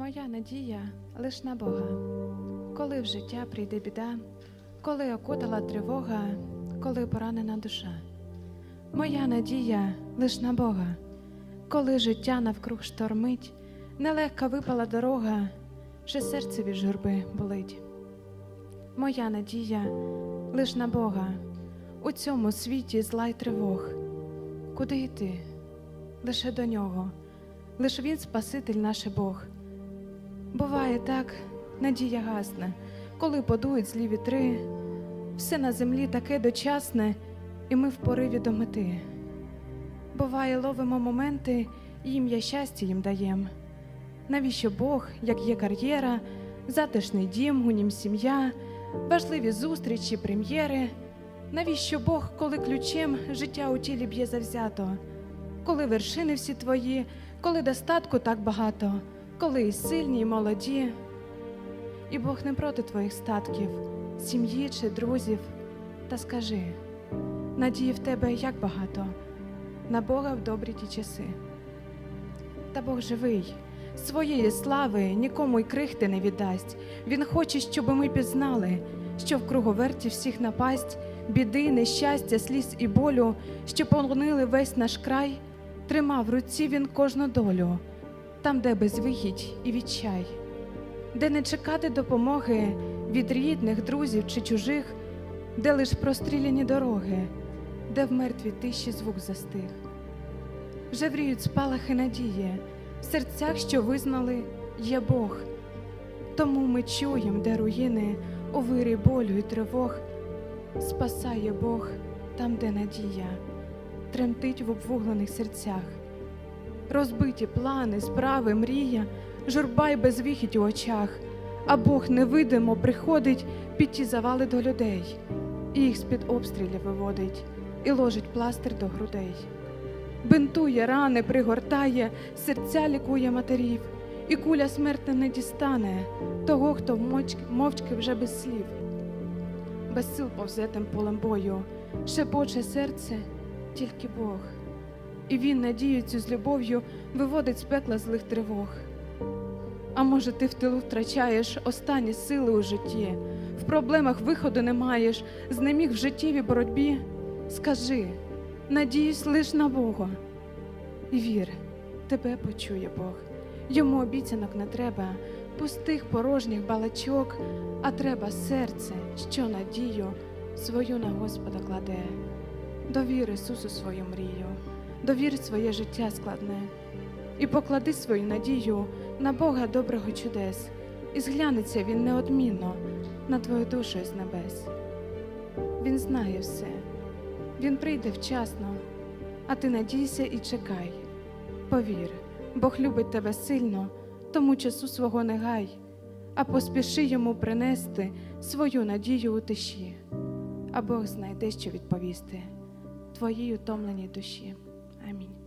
Моя надія лиш на Бога. Коли в життя прийде біда, коли окутала тривога, коли поранена душа. Моя надія лиш на Бога. Коли життя навкруг штормить, нелегка випала дорога, ще серце від журби болить. Моя надія лиш на Бога. У цьому світі зла й тривог. Куди йти? Лише до нього, лиш він Спаситель наш Бог. Буває так, надія гасне, коли подують злі вітри, все на землі таке дочасне, і ми в пориві до мети. Буває, ловимо моменти, і ім'я щастя їм даєм. Навіщо Бог, як є кар'єра, затишний дім, у нім сім'я, важливі зустрічі, прем'єри? Навіщо Бог, коли ключем життя у тілі б'є завзято? Коли вершини всі твої, коли достатку так багато, коли і сильні, і молоді. І Бог не проти твоїх статків, сім'ї чи друзів. Та скажи, надії в тебе як багато, на Бога в добрі ті часи. Та Бог живий, своєї слави нікому й крихти не віддасть. Він хоче, щоб ми пізнали, що в круговерті всіх напасть, біди, нещастя, сліз і болю, що полонили весь наш край, тримав в руці він кожну долю, там, де безвихідь і відчай, де не чекати допомоги від рідних, друзів чи чужих, де лиш простріляні дороги, де в мертвій тиші звук застиг. Вже вріють спалахи надії в серцях, що визнали, є Бог. Тому ми чуєм, де руїни у вирі болю і тривог. Спасає Бог там, де надія, тремтить в обвуглених серцях. Розбиті плани, справи, мрія, журба й безвихідь у очах, а Бог невидимо приходить під ті завали до людей, і їх з-під обстрілів виводить, і ложить пластир до грудей. Бинтує рани, пригортає, серця лікує матерів, і куля смертна не дістане того, хто мовчки, вже без слів, без сил повзе полем бою, шепоче серце тільки Бог. І він надію цю з любов'ю виводить з пекла злих тривог. А може, ти в тилу втрачаєш останні сили у житті, в проблемах виходу не маєш, знеміг в життєвій боротьбі. Скажи, надіюсь лиш на Бога. І вір, тебе почує Бог. Йому обіцянок не треба, пустих порожніх балачок, а треба серце, що надію свою на Господа кладе. Довір Ісусу свою мрію, довір своє життя складне, і поклади свою надію на Бога доброго чудес, і зглянеться Він неодмінно на твою душу з небес. Він знає все, Він прийде вчасно, а ти надійся і чекай. Повір, Бог любить тебе сильно, тому часу свого не гай, а поспіши йому принести свою надію у тиші, а Бог знайде, що відповісти твоїй утомленій душі. Амінь.